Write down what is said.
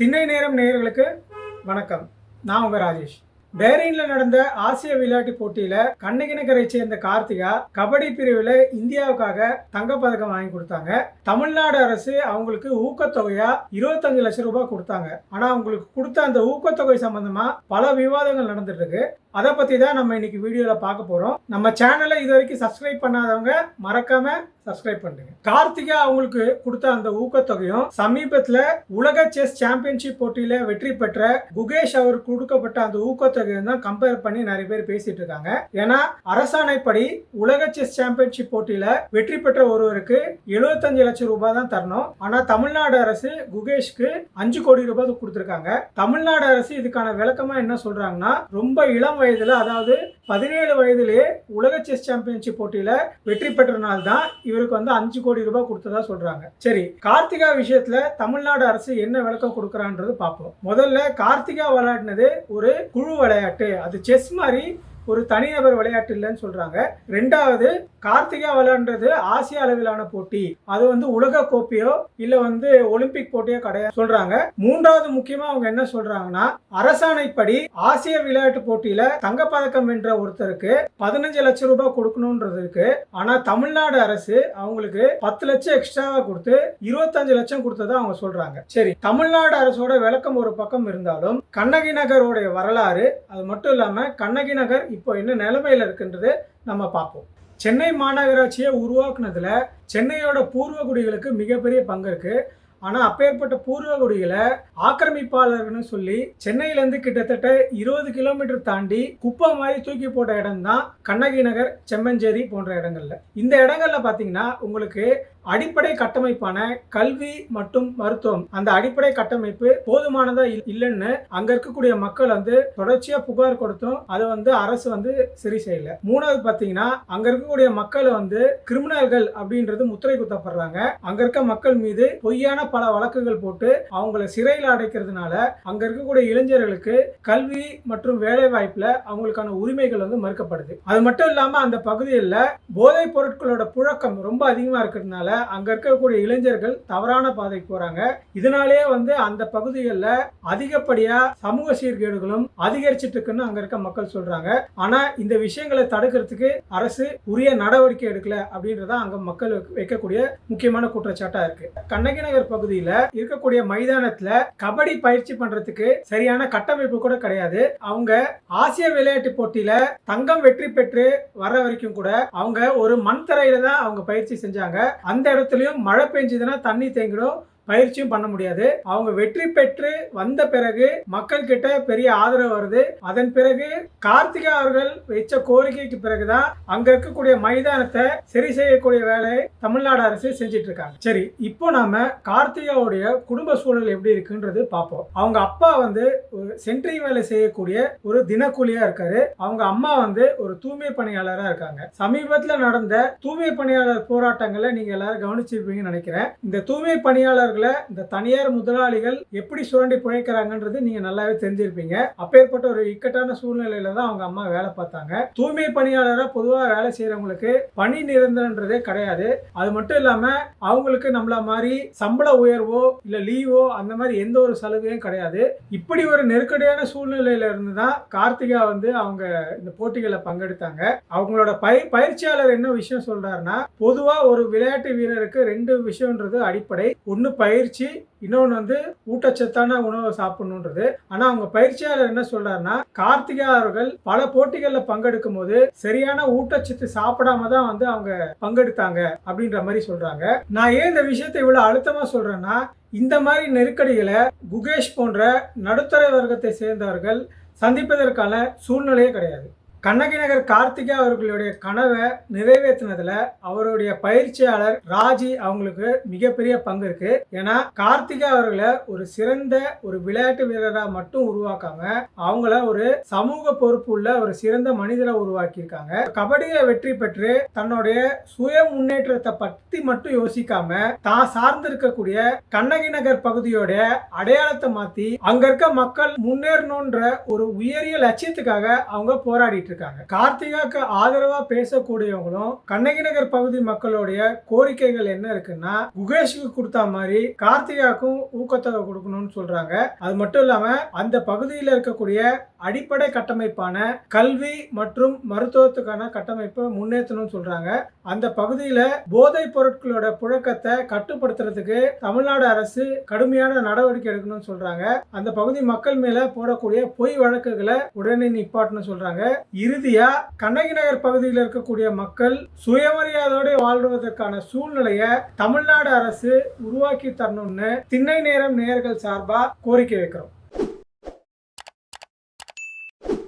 திண்ணை நேரம் நேயர்களுக்கு வணக்கம். நான் உங்க ராஜேஷ். பேரின்ல நடந்த ஆசிய விளையாட்டு போட்டியில கண்ணகி சேர்ந்த கார்த்திகா கபடி பிரிவில் இந்தியாவுக்காக தங்கப்பதக்கம் வாங்கி கொடுத்தாங்க. தமிழ்நாடு அரசு அவங்களுக்கு ஊக்கத்தொகையா இருபத்தஞ்சு லட்சம் ரூபாய் கொடுத்தாங்க. ஆனா அவங்களுக்கு கொடுத்த அந்த ஊக்கத்தொகை சம்பந்தமா பல விவாதங்கள் நடந்துட்டு இருக்கு. அதை பற்றி தான் நம்ம இன்னைக்கு வீடியோவில் பார்க்க போகிறோம் நம்ம சேனலை இது வரைக்கும் சப்ஸ்கிரைப் பண்ணாதவங்க மறக்காம சப்ஸ்கிரைப் பண்ணுங்க. கார்த்திகா அவங்களுக்கு கொடுத்த அந்த ஊக்கத்தொகையும் சமீபத்தில் உலக செஸ் சாம்பியன்ஷிப் போட்டியில வெற்றி பெற்ற குகேஷ் அவருக்கு கொடுக்கப்பட்ட அந்த ஊக்கத்தொகையும் தான் கம்பேர் பண்ணி நிறைய பேர் பேசிட்டு இருக்காங்க. ஏன்னா அரசாணைப்படி உலக செஸ் சாம்பியன்ஷிப் போட்டியில வெற்றி பெற்ற ஒருவருக்கு 75 லட்சம் ரூபாய் தான் தரணும். ஆனா தமிழ்நாடு அரசு குகேஷ்க்கு அஞ்சு கோடி ரூபாய் கொடுத்துருக்காங்க. தமிழ்நாடு அரசு இதுக்கான விளக்கமா என்ன சொல்றாங்கன்னா ரொம்ப இளம் வயதுல அதாவது பதினேழு வயதிலே உலக செஸ் சாம்பியன்ஷிப் போட்டியில வெற்றி பெற்றனால தான் இவருக்கு வந்து அஞ்சு கோடி ரூபாய் கொடுத்ததா சொல்றாங்க. சரி கார்த்திகா விஷயத்துல தமிழ்நாடு அரசு என்ன விளக்கம் கொடுக்குறான்றது பார்ப்போம். முதல்ல கார்த்திகா விளையாடினது ஒரு குழு விளையாட்டு. அது செஸ் மாதிரி ஒரு தனிநபர் விளையாட்டு இல்லைன்னு சொல்றாங்க. ரெண்டாவது கார்த்திகா விளையாடுறது ஆசிய அளவிலான போட்டி. அது வந்து உலக கோப்பையோ இல்ல வந்து ஒலிம்பிக் போட்டியோ கிடையாது சொல்றாங்க. மூன்றாவது முக்கியமா அவங்க என்ன சொல்றாங்கன்னா அரசாணைப்படி ஆசிய விளையாட்டு போட்டியில தங்கப்பதக்கம் வென்ற ஒருத்தருக்கு பதினஞ்சு லட்சம் ரூபாய் கொடுக்கணும்ன்றது இருக்கு. ஆனா தமிழ்நாடு அரசு அவங்களுக்கு பத்து லட்சம் எக்ஸ்ட்ராவா கொடுத்து இருபத்தஞ்சு லட்சம் கொடுத்ததா அவங்க சொல்றாங்க. சரி தமிழ்நாடு அரசோட விளக்கம் ஒரு பக்கம் இருந்தாலும் கண்ணகி நகரோடைய வரலாறு அது மட்டும் இல்லாம கண்ணகி நகர் இப்போ என்ன நிலமையில் இருக்குன்றது நம்ம பார்ப்போம். சென்னை மாநகராட்சியை உருவாக்குனதில் சென்னையோட பூர்வகுடிகளுக்கு மிகப்பெரிய பங்கு இருக்குது ஆனால் அப்பேற்பட்ட பூர்வகுடிகளை ஆக்கிரமிப்பாளர்கள்னு சொல்லி சென்னையிலேருந்து கிட்டத்தட்ட இருபது கிலோமீட்டர் தாண்டி குப்பை மாதிரி தூக்கி போட்ட இடம் தான் கண்ணகி நகர் செம்மஞ்சேரி போன்ற இடங்கள்ல. இந்த இடங்கள்ல பார்த்தீங்கன்னா உங்களுக்கு அடிப்படை கட்டமைப்பான கல்வி மற்றும் மருத்துவம் அந்த அடிப்படை கட்டமைப்பு போதுமானதா இல்லைன்னு அங்க இருக்கக்கூடிய மக்கள் வந்து தொடர்ச்சியா புகார் கொடுத்தும் அதை வந்து அரசு வந்து சரி செய்யல. மூணாவது பாத்தீங்கன்னா அங்க இருக்கக்கூடிய மக்கள் வந்து கிரிமினல்கள் அப்படின்றது முத்திரை குத்தப்படுறாங்க. அங்க இருக்க மக்கள் மீது பொய்யான பல வழக்குகள் போட்டு அவங்கள சிறையில் அடைக்கிறதுனால அங்க இருக்கக்கூடிய இளைஞர்களுக்கு கல்வி மற்றும் வேலை வாய்ப்புல அவங்களுக்கான உரிமைகள் வந்து மறுக்கப்படுது. அது மட்டும் இல்லாம அந்த பகுதியில் போதைப் பொருட்களோட புழக்கம் ரொம்ப அதிகமா இருக்கிறதுனால அங்க இருக்கக்கூடிய இளைஞர்கள் தவறான பாதைக்கு போறாங்க. இதனாலேயே வந்து அந்த பகுதிகளில் அதிகப்படியா சமூக சீர்கேடுகளும் அதிகரிச்சிட்டு இருக்குன்னு அங்க இருக்க மக்கள் சொல்றாங்க. ஆனா இந்த விஷயங்களை தடுக்கிறதுக்கு அரசு உரிய நடவடிக்கை எடுக்கல அப்படின்றத அங்க மக்கள் வைக்கக்கூடிய முக்கியமான குற்றச்சாட்டா இருக்கு. கண்ணகி நகர் பகுதியில இருக்கக்கூடிய மைதானத்துல கபடி பயிற்சி பண்றதுக்கு சரியான கட்டமைப்பு கூட கிடையாது. அவங்க ஆசிய விளையாட்டு போட்டியில தங்கம் வெற்றி பெற்று வர வரைக்கும் கூட அவங்க ஒரு மண் தரையில தான் அவங்க பயிற்சி செஞ்சாங்க. அந்த இடத்துலயும் மழை பெஞ்சதுன்னா தண்ணி தேங்கிடும். பயிற்சியும் பண்ண முடியாது. அவங்க வெற்றி பெற்று வந்த பிறகு மக்கள் கிட்ட பெரிய ஆதரவு வருது. அதன் பிறகு கார்த்திகா அவர்கள் வச்ச கோரிக்கைக்கு பிறகுதான் அங்க இருக்கக்கூடிய மைதானத்தை சரி செய்யக்கூடிய வேலையை தமிழ்நாடு அரசு செஞ்சிட்டு இருக்காங்க சரி இப்போ நாம கார்த்திகாவுடைய குடும்ப சூழல் எப்படி இருக்குன்றது பார்ப்போம். அவங்க அப்பா வந்து ஒரு சென்ட்ரிங் வேலை செய்யக்கூடிய ஒரு தினக்கூலியா இருக்காரு. அவங்க அம்மா வந்து ஒரு தூய்மை பணியாளரா இருக்காங்க. சமீபத்தில் நடந்த தூய்மை பணியாளர் போராட்டங்களை நீங்க எல்லாரும் கவனிச்சிருப்பீங்கன்னு நினைக்கிறேன். இந்த தூய்மை பணியாளர்கள் இந்த தனியார் முதலாளிகள் எப்படி சுரண்டி பிழைக்கிறாங்கன்றது நீங்க நல்லாவே தெரிஞ்சிருப்பீங்க. அப்பேற்பட்ட ஒரு இக்கட்டான சூழ்நிலையில தான் அவங்க அம்மா வேலை பார்த்தாங்க. தூய்மை பணியாளரா பொதுவா வேலை செய்யறவங்களுக்கு பணி நிரந்தரன்றதே கிடையாது. அது மட்டும் இல்லாம அவங்களுக்கு நம்மள மாதிரி சம்பள உயர்வோ இல்ல லீவோ அந்த மாதிரி எந்த ஒரு சலுகையும் கிடையாது. இப்படி ஒரு நெருக்கடியான சூழ்நிலையில இருந்து தான் கார்த்திகா வந்து அவங்க இந்த போட்டிகளில் பங்கெடுத்தாங்க. அவங்களோட பய பயிற்சியாளர் என்ன விஷயம் சொல்றாருன்னா பொதுவா ஒரு விளையாட்டு வீரருக்கு ரெண்டு விஷயம்ன்றது அடிப்படை. ஒன்று பயிற்சி இன்னொன்று வந்து ஊட்டச்சத்தான உணவை சாப்பிடணுன்றது. ஆனால் அவங்க பயிற்சியாளர் என்ன சொல்றாருன்னா கார்த்திகா அவர்கள் பல போட்டிகளில் பங்கெடுக்கும் போது சரியான ஊட்டச்சத்து சாப்பிடாம தான் வந்து அவங்க பங்கெடுத்தாங்க அப்படின்ற மாதிரி சொல்றாங்க. நான் ஏன் இந்த விஷயத்தை இவ்வளோ அழுத்தமாக சொல்றேன்னா இந்த மாதிரி நெருக்கடிகளை குகேஷ் போன்ற நடுத்தர வர்க்கத்தை சேர்ந்தவர்கள் சந்திப்பதற்கான சூழ்நிலையே கிடையாது. கண்ணகி நகர் கார்த்திகா அவர்களுடைய கனவை நிறைவேற்றினதுல அவருடைய பயிற்சியாளர் ராஜி அவங்களுக்கு மிகப்பெரிய பங்கு இருக்கு. ஏன்னா கார்த்திகா அவர்களை ஒரு சிறந்த ஒரு விளையாட்டு வீரரா மட்டும் உருவாக்காம அவங்கள ஒரு சமூக பொறுப்பு உள்ள ஒரு சிறந்த மனிதரை உருவாக்கியிருக்காங்க. கபடியில வெற்றி பெற்று தன்னுடைய சுய முன்னேற்றத்தை பத்தி மட்டும் யோசிக்காம தான் சார்ந்து இருக்கக்கூடிய கண்ணகி நகர் பகுதியோட அடையாளத்தை மாத்தி அங்க இருக்க மக்கள் முன்னேறணுன்ற ஒரு உயரிய லட்சியத்துக்காக அவங்க போராடிட்டு பண்ணிட்டு இருக்காங்க. கார்த்திகாக்கு ஆதரவா பேசக்கூடியவங்களும் கண்ணகி நகர் பகுதி மக்களுடைய கோரிக்கைகள் என்ன இருக்குன்னா குகேஷுக்கு கொடுத்த மாதிரி கார்த்திகாக்கும் ஊக்கத்தொகை கொடுக்கணும்னு சொல்றாங்க. அது மட்டும் இல்லாம அந்த பகுதியில் இருக்கக்கூடிய அடிப்படை கட்டமைப்பான கல்வி மற்றும் மருத்துவத்துக்கான கட்டமைப்பை முன்னேற்றணும்னு சொல்றாங்க. அந்த பகுதியில போதைப் பொருட்களோட புழக்கத்தை கட்டுப்படுத்துறதுக்கு தமிழ்நாடு அரசு கடுமையான நடவடிக்கை எடுக்கணும்னு சொல்றாங்க. அந்த பகுதி மக்கள் மேல போடக்கூடிய பொய் வழக்குகளை உடனே நிப்பாட்டணும்னு சொல்றாங்க. இறுதியா கண்ணகி நகர் பகுதியில் இருக்கக்கூடிய மக்கள் சுயமரியாதையோட வாழ்வதற்கான சூழ்நிலையை தமிழ்நாடு அரசு உருவாக்கி தரணும்னு திண்ணை நேரம் நேயர்கள் சார்பா கோரிக்கை வைக்கிறோம்.